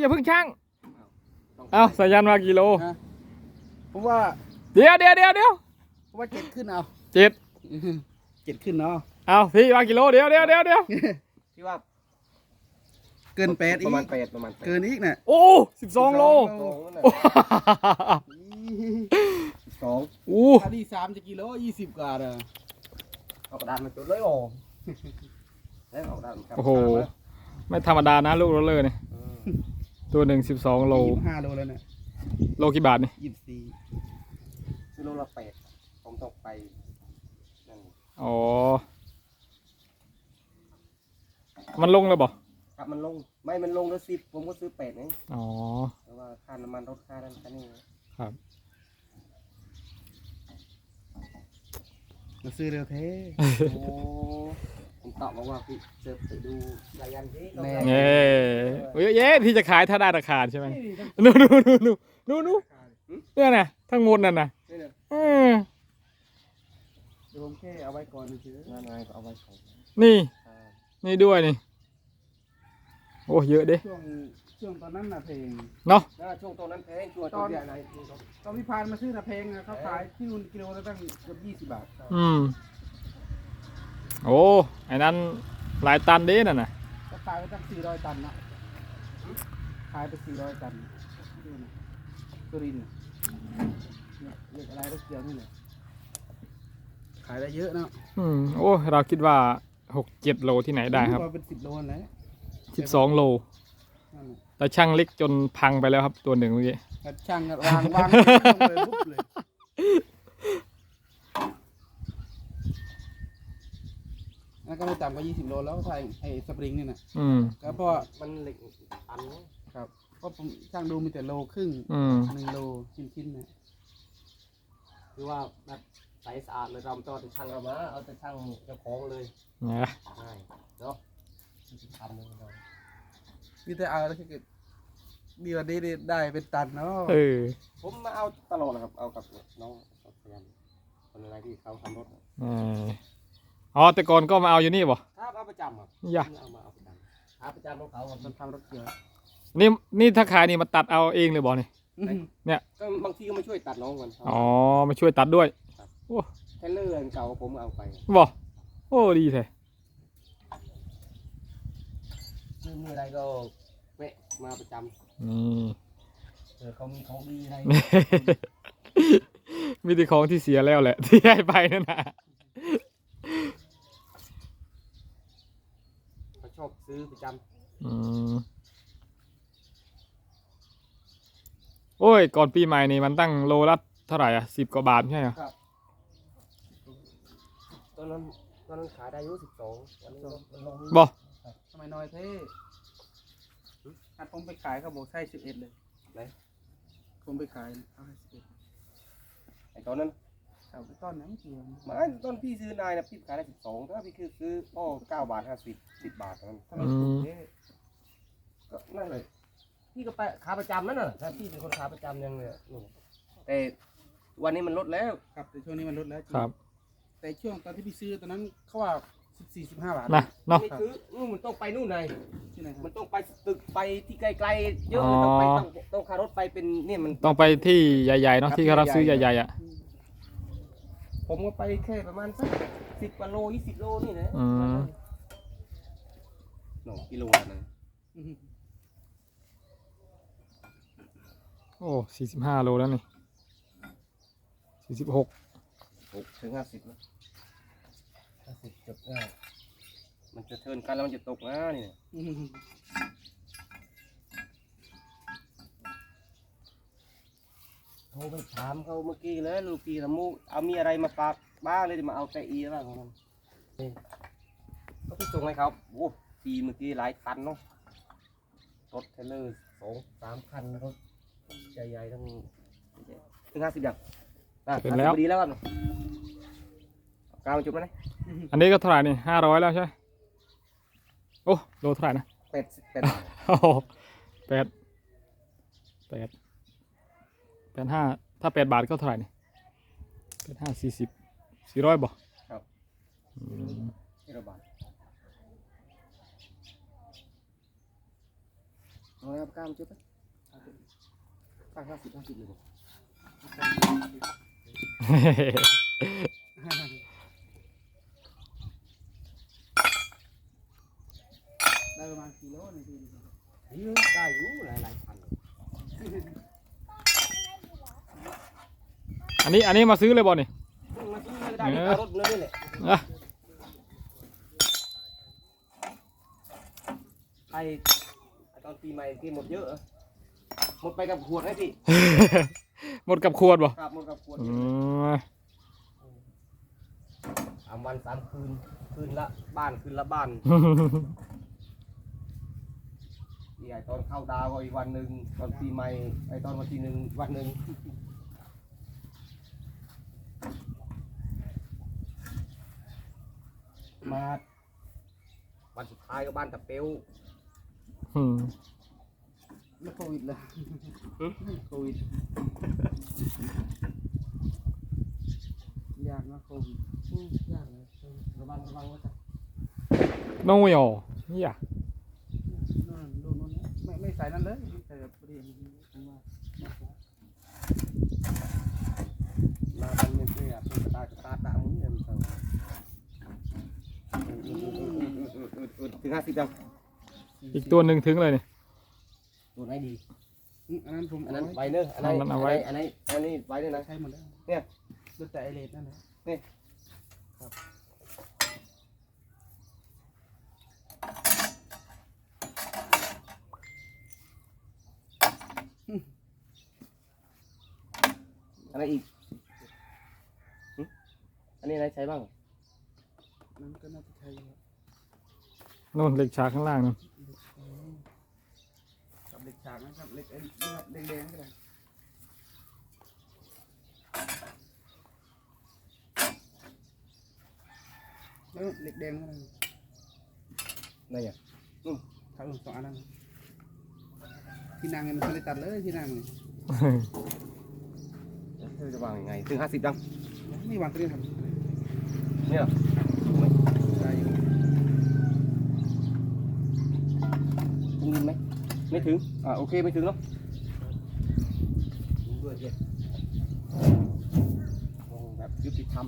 อย่าเพิ่งช่าง เอาสายันมากี่โลฮะผมว่าเดี๋ยวเดี๋ยวเดี๋ยวเดี๋ยวผมว่าเจ็ดขึ้นเอาเจ็ดเจ็ดขึ้นเนาะเอาพี่มากี่โลเดี๋ยวเดี๋ยวเดี๋ยวเดี๋ยวที่ว่าเกินแปดอีประกมาณแปดประมาณแปดเกินอีกน่ะโอ้สิบสองโลสองนั่นโอ้น่ะสองโอ้ถ้าดีสามจะกิโลยี่สิบกว่าเด้อเอากระดาษมาจุดเลยโอ้แล้วเอากระดาษมาครับโอ้โห ไม่ธรรมดานะลูกโรลเลอร์เนี่ยอืม ตัวหนึ่งสิบสองโลยี่สิบห้าโลแล้วเนี่ยโลกี่บาทนี่ยี่สิบสี่ซื้อโลละแปดผมต้องไปนั่นอ๋อ มันลงแล้วบ่กลับมันลง ไม่มันลงแล้วสิบผมก็ซื้อแปดเองอ๋อแต่ว่าค่าน้ำมันรถค่านั้นค่านี้ครับมาซื้อเร็วเท่โอ้ผม ตอบมาว่าพี่เจอไปดูรายยันที่แน่เย้เฮ้ยเย้ที่จะขายถ้าได้ราคาใช่ไหมนู่นนู่นนู่นนู่นนู่นนู่นเนี่ยนะทั้งหมดนั่นนะนี่เนี่ยอืมเดี๋ยวผมแค่เอาไว้ก่อนเฉยนั่นไงก็เอาไว้ของนี่อ่านี่ด้วยนี่ โอ้เยอะเด้ช่วงช่วงตอนนั้นน่ะเพลงเนาะแล้วช่วงตรงนั้นแพงช่วงตตออนนใหญ่ไหนช่วงตรงตอนพี่พานมาซื้อน่ะเพลงน่ะเขาขายที่นู่นกิโลละตั้งเกือบยี่สิบบาท อืม โอ้ไอ้นั้นหลายตันเด้น่ะนะก็ขายไปตั้งสี่ร้อยตันนะขายไปสี่ร้อยตันดูนะสุรินทร์น่ะเนี่ยเรียกอะไรรถเกี่ยวนี่แหละขายได้เยอะเนาะอืมโอ้เราคิดว่าหกเจ็ดโลที่ไหนได้ครับผมว่าเป็นสิบโลนั่นแหละสิบสองโล นั่นน่ะแต่ช่างเล็กจนพังไปแล้วครับตัวหนึ่งเมื่อกี้กระช่างก็วางวางลงเลยปุ๊บเลย นั่นก็ไม่ต่ำกว่ายี่สิบโลแล้วใส่ไอ้สปริงนี่นะอืม ก็เพราะมันเหล็กตันเนอะครับเพราะผมช่างดูมีแต่โลครึ่งอืม หนึ่งโลชิ้นชิ้นๆนะคือว่าแบบใสสะอาดเลยเราไม่ต้องเอาแต่ช่างเรามาเอาแต่ช่างเจ้าของเลยนะใช่เนาะมันจะทำเลยเรามีแต่เอาแล้วก็เกิดดีกว่านี้ได้ได้เป็นตันเนาะเออผมมาเอาตลอดนะครับ เอากับน้องกับพยานคนอะไรที่เขาทำรถเออ อ๋อแต่ก่อนก็มาเอาอยู่นี่บ่ถ้าเอาประจำครับอย่าเอามาเอาประจำหาประจำของเขาครับมันทำรถเกี่ยวนี่นี่ถ้าขายนี่มาตัดเอาเองเลยบ่นี่ ก็บางทีก็มาช่วยตัดน้องกันครับอ๋อมาช่วยตัดด้วยแค่เลื่อนเก่าผมเอาไปบ่โอ้ดีแท้คือมีอะไรก็แวะมาประจนี่ำเออเขามีของดีอะไร มีแต่ของที่เสียแล้วแหละ ที่ให้ไปนั่นนะ เขาชอบ ซื้อประจอืมโอ้ย ก่อนปีใหม่นี่มันตั้งโลละเท่าไหร่อะสิบกว่าบาทใช่ไหมำครับตอนนั้นตอนนั้นขายได้อายุสิบสองวันนี้มันลงบ่ทำไมน้อยเท่อันผมไปขายเขาบอกใช่สิบเอ็ดเลย ไหนผมไปขายเอาให้สิบเอ็ดไอ้ตอนนั้น ครับต้นนั้นเกี่ยวไมาตอนพี่ซื้อนายนะพี่ขายได้สิบสองถ้าพี่คือซื้อก็เก้าบาทห้าสิบสิบบาทเท่านั้นทำไมถูกเท่ก็นั่นเลยพี่ก็ไปขาประจำนั่นน่ะถ้าพี่เป็นคนขาประจำยังเลยนี่แต่วันนี้มันลดแล้วครับแต่ช่วงนี้มันลดแล้วจงครับแต่ช่วงตอนที่พี่ซื้อตอนนั้นเขาว่าสิบสี่สิบห้าบาทนะเนาะ ไม่ซื้อนู่นมันต้องไปนู่นไงที่ไหนคมัรับนต้องไปตึกไปที่ไกลๆเยอะอ๋อต้องไปต้องต้องขับรถไปเป็นเนี่ยมัน ต้องไปที่ใหญ่ๆเนาะที่เขารับซื้อใหญ่ๆอะ ผมก็ไปแค่ประมาณสักสิบกว่าโลยี่สิบโลนี่นะอืม หนกิโลนะอืมโอ้สี่สิบห้าโลแล้วนี่สี่สิบหกหกถึงห้าสิบนะห้าสิบจุดห้ามันจะเทิร์นกันแล้วมันจะตกนะนี่นะ โทรไปถามเขาเมื่อกี้แล้วลูกพี่ละมูเอามีอะไรมาฝากบ้างเลยจะมาเอาแต่อีบ้างของมันนี่ก็พี่ส่งให้เขาโอ้ปีเมื่อกี้หลายคันเนาะรถเทรลเลอร์สองสามคันรถใหญ่ๆทั้งถึงห้าสิบอย่างอะ50พอดีแล้วกันกาวมาจุดไหมนะอันนี้ก็เท่าไหร่นี่ห้าร้อยแล้วใช่ไหมโอ้โลเท่าไหร่นะ เป็ดเป็ด โอ้โหแปดแปด แปดห้าถ้าแปดบาทก็เท่าไหร่นี่แปดห้าสี่สิบสี่ร้อยบ่ครับ อืมที่ระบาดเอาแล้วกล้ามจุดไปตั้งห้าสิบห้าสิบเลยได้ประมาณกิโลในทีนี้เยอะได้อยู่หลายหลายพัน อันนี้อันนี้มาซื้อเลยบอลนี่มาซื้อเลยได้ที่รถเลยนี่แหละอะไอ้ไอ้ตอนปีใหม่ที่หมดเยอะเหรอหมดไปกับขวดให้พี่ หมดกับขวดบ่ครับหมดกับขวดอืมสามวันสามคืน คืนละบ้านคืนละบ้านที่ไอ้ตอนเข้าดาวก็อีกวันหนึ่งตอนปีใหม่ไอ้ตอนวันที่หนึ่งวันหนึ่ง มาวันสุดท้ายก็บ้านตะเปียวอืมแล้วโควิดเลยหึโควิดยากนะโควิดยากเลยระวังระวังไว้จ้ะน้อยอ๋อนี่อะนู่นดูนู่นนะไม่ไม่ใส่นั่นเลยใส่แบบเรียนผมว่ามาบันเนี่ยเพื่อเป็นตาตาตามึงเนี่ยมันต้อง ถึงห้าสิบยังอีกตัวหนึ่งถึงเลยนี่ตัวไหนดีอืมอันนั้นผมอันนั้นเาไว้เนอะอันนั้นไว้ อันนี้อันนี้ไว้เนอะนะใช้หมดแล้วเนี่ยดูแต่ไอเลดนั่นแหละอันนั้นอีกหึอันนี้อะไรใช้บ้างนั่นก็น่าจะใช้อยู่ครับ นู่นเหล็กฉากข้างล่างนู่นกับเหล็กฉากนะครับเหล็กไอ้นี่ครับแดงๆก็ได้แล้วเหล็กแดงก็ได้ไหนอะครับสองอันนั้นที่นางเนี่ยมันไม่ได้ตัดเลยที่นางเนี่ยเธอจะวางยังไงถึงห้าสิบยังไม่วางตัวนี้ครับเนี่ยเหรอ ได้อยู่ ถึงยินไหม ไม่ถึง อ่าโอเคไม่ถึงเนาะดูด้วยเจ๊โอ้แบบยุติธรรม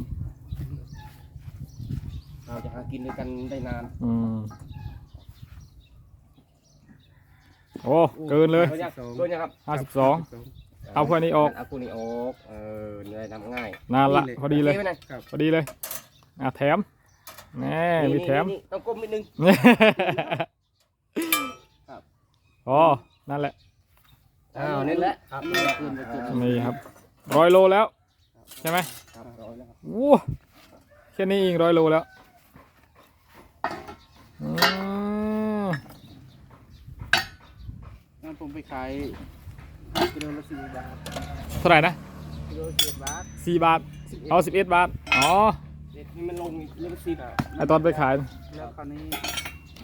เราจะหากินด้วยกันได้นาน อืมโอ้เกินเลยเกินยังเกินยังครับห้าสิบสองเอาพวกนี้ออก เอาพวกนี้ออกเออเนื้อทำง่ายนานละพอดีเลย โคไหมนะพอดีเลย อะแถมแน่มีแถมนี่ต้องก้มนิดนึงครับ อ๋อ นั่นแหละ อ้าวนี่แหละครับนี่เกินไปเกินนี่ครับร้อยโลแล้ว ใช่ไหมครับร้อยแล้วครับวู้แค่นี้เองร้อยโลแล้วอืมงั้นผมไปขายกิโลละสี่บาทเท่าไหร่นะกิโลละสิบบาทสี่บาท เอาสิบเอ็ดบาท อ๋อเด็ดให้มันลงอีกเรื่องสิบไอตอนไปขาย แล้วคราวนี้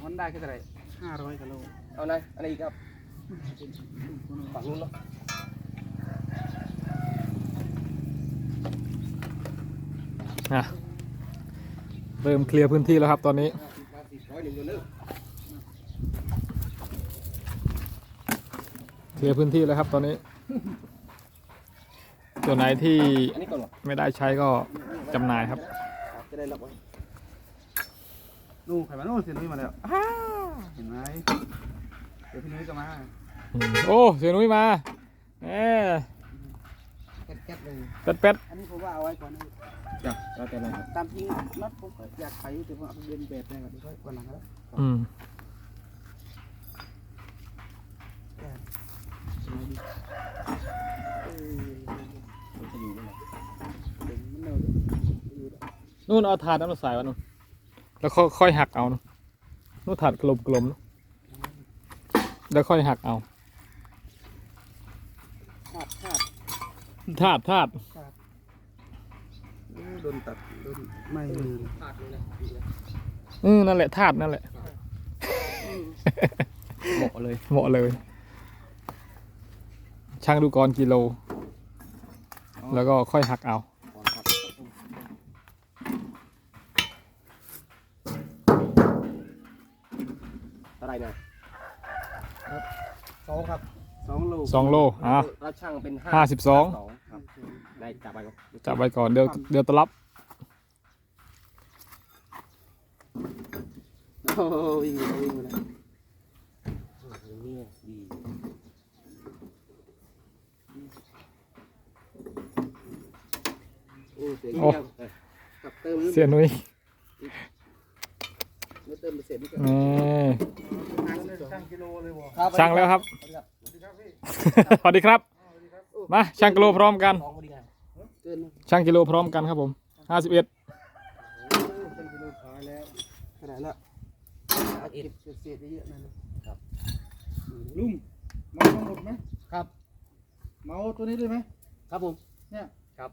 มันได้แค่เท่าไหร่ ห้าร้อยกิโลเอาไหนอะไรอีกครับฝั่งนู้นเนาะอะเริ่มเคลียร์พื้นที่แล้วครับตอนนี้มาสิบร้อยหนึ่งอยู่นึงเคลียร์พื้นที่แล้วครับตอนนี้ส่วนไหนที่อันนี้ก่อนเหรอไม่ได้ใช้ก็จำหน่ายครับจะได้ล็อกไว้นู่นใครมาโน่นเสียนุ้ยมาแล้วอ้า เห็นไหมเดี๋ยวพี่นุ้ยก็มาอืมโอ้เสียนุ้ยมาแหมแก๊สๆเลยเป็ดเป็ดอันนี้ผมว่าเอาไว้ก่อนนะจ้ะแล้วแต่นะครับตามจริงน็อตผมก็อยากขายอยู่แต่ผมเอาไปเรียนแบบได้ก่อนเดี๋ยวค่อยวันหลังก็ได้อืมสมัยดีเออมันจะอยู่นี่แหละเด่นมันเร็วอยู่แล้วนู่นเอาถาดนั้นมาใส่ไว้นู่นแล้วค่อยค่อยหักเอานู่น นู่นถาดกลมกลมๆนู่นแล้วค่อยหักเอาคาดคาดถาดถาดโอ้โดนตัดโดนไม่มือพลาดเลยนะดีนะอืมนั่นแหละถาดนั่นแหละเหมาะเลยเหมาะเลย ช่างดูก่อนกิโล แล้วก็ค่อยหักเอา ก่อนครับเท่าไหร นะสสองครับสองโลสองโลอะเราช่างเป็นห้าสิบสอง ครับได้จับไปครับจับไว้ก่อนเดี๋ยวเดี๋ยวตลับโอ้วิ่งไปวิ่งไปเลยโอ้โหเนี่ยดีโอ้เสียงโอ้เงียบกลับเติมเสียนุ้ยไม่ เติมไปเสร็จนี่ก็นี่ช่างกิโลเลยบ่ช่างแล้วครับ สวัสดีครับ มาช่างกิโลพร้อมกันสองพอดีกันเกินช่างกิโลพร้อมกันครับผมห้าสิบเอ็ดช่างกิโลขายแล้วขนาดน่ะเก็บเศษๆเยอะๆนั่นนะครับลุงเมาทั้งหมดไหมครับ เมาตัวนี้ด้วยไหมครับผม เนี่ยครับ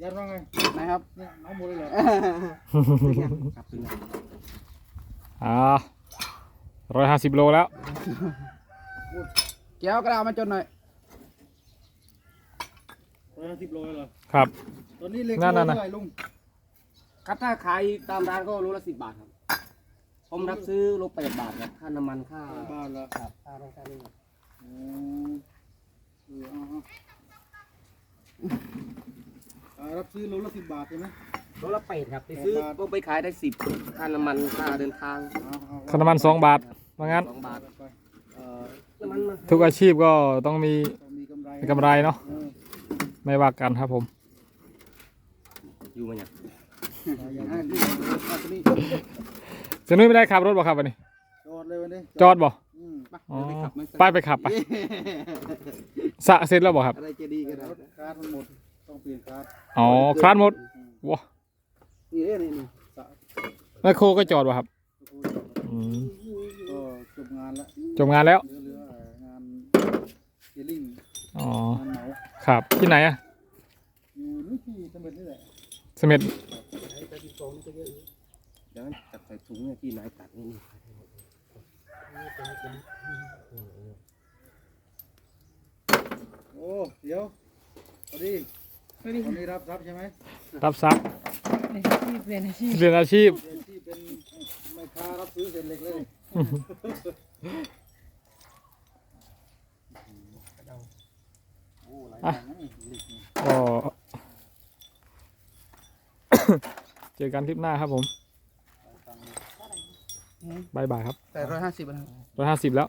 ยันว่าไงนะครับเนี่ยเมาหมดเลยเหรอครับถึงแล้วอ่าร้อยห้าสิบโลแล้วแก้วกระดาษมาจนหน่อยร้อยห้าสิบโลเหรอครับ ตอนนี้เล็กนั่นโลน่ะเท่าไหร่ลุงครับถ้าขายตามร้านก็โลละสิบบาทครับ ผมรับซื้อโลแปดบาทครับค่าน้ำมันค่าบ้านละครับค่าต้องค่านี่ครับอืมเออเอาเอาอ่ารับซื้อโลละสิบบาทใช่ไหมโลละแปดครับไปซื้อแปดบาทก็ไปขายได้สิบค่าน้ำมันค่าเดินทางเอาเอาค่าน้ำมันสองบาทว่างั้น สองบาทไปเอ่อน้ำมันมาทุกอาชีพก็ต้องมีต้องมีกำไรมีกำไรเนาะเออไม่ว่ากันครับผม อยู่มาเนี่ยอย่างนั้นที่เอาตัวนี้เสียนุ้ยไม่ได้ขับรถบ่ครับวันนี้ จอดเลยวันนี้จอดบ่อืมไปอ๋อเดี๋ยวไปขับไหมไปไปขับไปสระเสร็จแล้วบ่ครับ อะไรจะดีกันนะคาร์ดมันหมด ต้องเปลี่ยนคาร์ดอ๋อคลานหมดอืมว้านี่เด้นี่นี่สะแมคโครก็จอดบ่ครับอืมก็จบงานแล้วจบงานแล้วเหลือเหลือเอ่องานเจลลิ่งอ๋องานเหมาครับที่ไหนอะอยู่นี่ที่สมัยนี่แหละเสม็ดเดี๋ยวจับใส่ถุงเนี่ยที่นายตัดนี่นี่โอ้เดี๋ยวพอดี วันนี้รับรับใช่ไหมรับทรัพย์เปลี่ยนอาชีพเรียนอาชีพเดี๋ยวที่เป็นแม่ค้ารับซื้อเศษเหล็กเลยโอ้หลายอย่างนะนี่เหล็กนี่ก็ เจอกันคลิปหน้าครับผมบายบายครับแต่ร้อยห้าสิบนะครับ ร้อยห้าสิบแล้ว